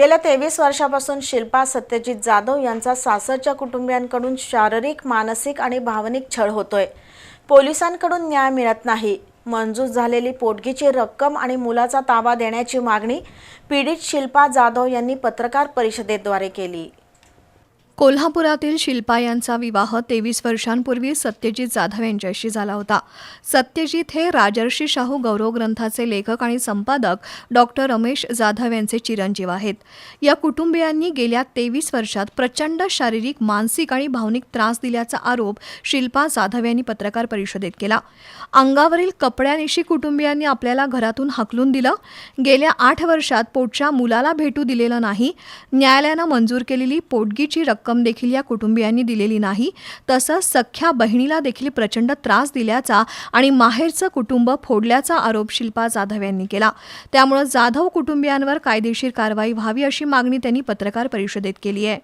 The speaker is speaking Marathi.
गेल्या तेवीस वर्षापासून शिल्पा सत्यजित जाधव यांचा सासरच्या कुटुंबियांकडून शारीरिक मानसिक आणि भावनिक छळ होतोय. पोलिसांकडून न्याय मिळत नाही. मंजूर झालेली पोटगीची रक्कम आणि मुलाचा ताबा देण्याची मागणी पीडित शिल्पा जाधव यांनी पत्रकार परिषदेद्वारे केली. कोल्हापुरातील शिल्पा यांचा विवाह तेवीस वर्षांपूर्वी सत्यजित जाधव यांच्याशी झाला होता. सत्यजित हे राजर्षी शाहू गौरव ग्रंथाचे लेखक आणि संपादक डॉक्टर रमेश जाधव यांचे चिरंजीव आहेत. या कुटुंबियांनी गेल्या तेवीस वर्षात प्रचंड शारीरिक मानसिक आणि भावनिक त्रास दिल्याचा आरोप शिल्पा जाधव यांनी पत्रकार परिषदेत केला. अंगावरील कपड्यानिशी कुटुंबियांनी आपल्याला घरातून हकलून दिलं. गेल्या आठ वर्षात पोटच्या मुलाला भेटू दिलेलं नाही. न्यायालयानं मंजूर केलेली पोटगीची रक्कम देखील या कुटुंबियांनी दिलेली नाही. तसंच सख्ख्या बहिणीला देखील प्रचंड त्रास दिल्याचा आणि माहेरचं कुटुंब फोडल्याचा आरोप शिल्पा जाधव यांनी केला. त्यामुळे जाधव कुटुंबियांवर कायदेशीर कारवाई व्हावी अशी मागणी त्यांनी पत्रकार परिषदेत केली आहे.